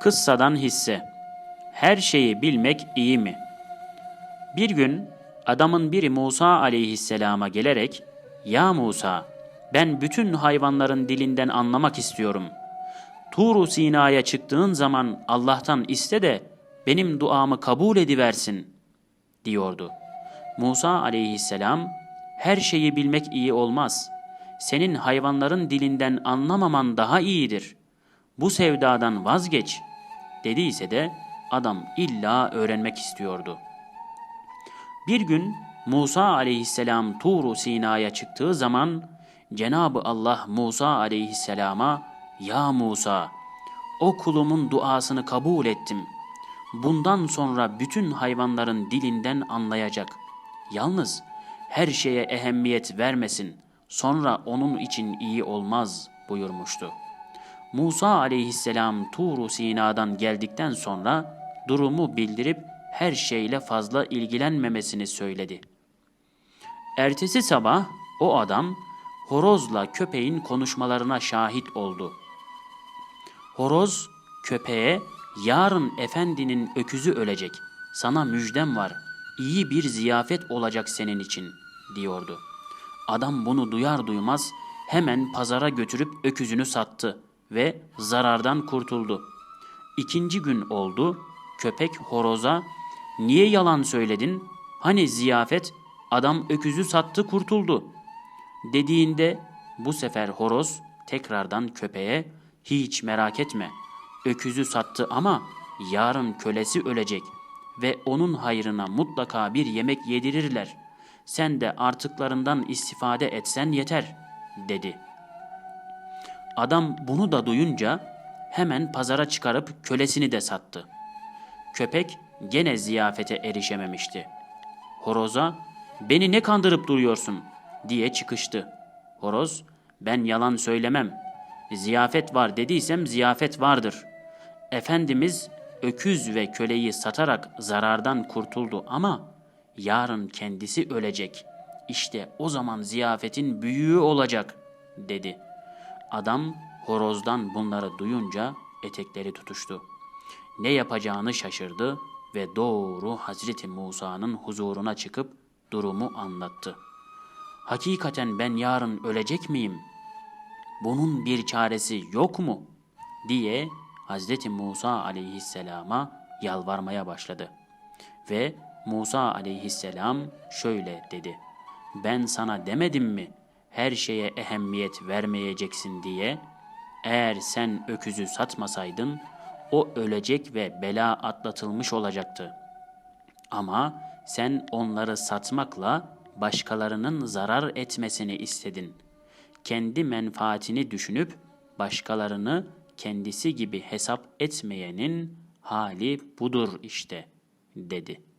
Kıssadan hisse. Her şeyi bilmek iyi mi? Bir gün adamın biri Musa aleyhisselama gelerek ''Ya Musa, ben bütün hayvanların dilinden anlamak istiyorum. Tur-u Sina'ya çıktığın zaman Allah'tan iste de benim duamı kabul ediversin.'' diyordu. Musa aleyhisselam her şeyi bilmek iyi olmaz. Senin hayvanların dilinden anlamaman daha iyidir. Bu sevdadan vazgeç dediyse de adam illa öğrenmek istiyordu. Bir gün Musa aleyhisselam Tur-u Sina'ya çıktığı zaman Cenab-ı Allah Musa aleyhisselama Ya Musa o kulumun duasını kabul ettim. Bundan sonra bütün hayvanların dilinden anlayacak. Yalnız her şeye ehemmiyet vermesin. Sonra onun için iyi olmaz buyurmuştu. Musa aleyhisselam Tur-u Sina'dan geldikten sonra durumu bildirip her şeyle fazla ilgilenmemesini söyledi. Ertesi sabah o adam horozla köpeğin konuşmalarına şahit oldu. Horoz köpeğe yarın efendinin öküzü ölecek. Sana müjdem var. İyi bir ziyafet olacak senin için diyordu. Adam bunu duyar duymaz hemen pazara götürüp öküzünü sattı ve zarardan kurtuldu. İkinci gün oldu. Köpek horoza niye yalan söyledin? Hani ziyafet adam öküzü sattı kurtuldu. Dediğinde bu sefer horoz tekrardan köpeğe hiç merak etme. Öküzü sattı ama yarın kölesi ölecek ve onun hayrına mutlaka bir yemek yedirirler. Sen de artıklarından istifade etsen yeter, dedi. Adam bunu da duyunca hemen pazara çıkarıp kölesini de sattı. Köpek gene ziyafete erişememişti. Horoza, beni ne kandırıp duruyorsun diye çıkıştı. Horoz, ben yalan söylemem. Ziyafet var dediysem ziyafet vardır. Efendimiz öküz ve köleyi satarak zarardan kurtuldu ama yarın kendisi ölecek. İşte o zaman ziyafetin büyüğü olacak dedi. Adam horozdan bunları duyunca etekleri tutuştu. Ne yapacağını şaşırdı ve doğru Hazreti Musa'nın huzuruna çıkıp durumu anlattı. Hakikaten ben yarın ölecek miyim? Bunun bir çaresi yok mu? diye Hazreti Musa aleyhisselama yalvarmaya başladı. Ve Musa aleyhisselam şöyle dedi. Ben sana demedim mi her şeye ehemmiyet vermeyeceksin diye? Eğer sen öküzü satmasaydın o ölecek ve bela atlatılmış olacaktı. Ama sen onları satmakla başkalarının zarar etmesini istedin. Kendi menfaatini düşünüp başkalarını kendisi gibi hesap etmeyenin hali budur işte, dedi.''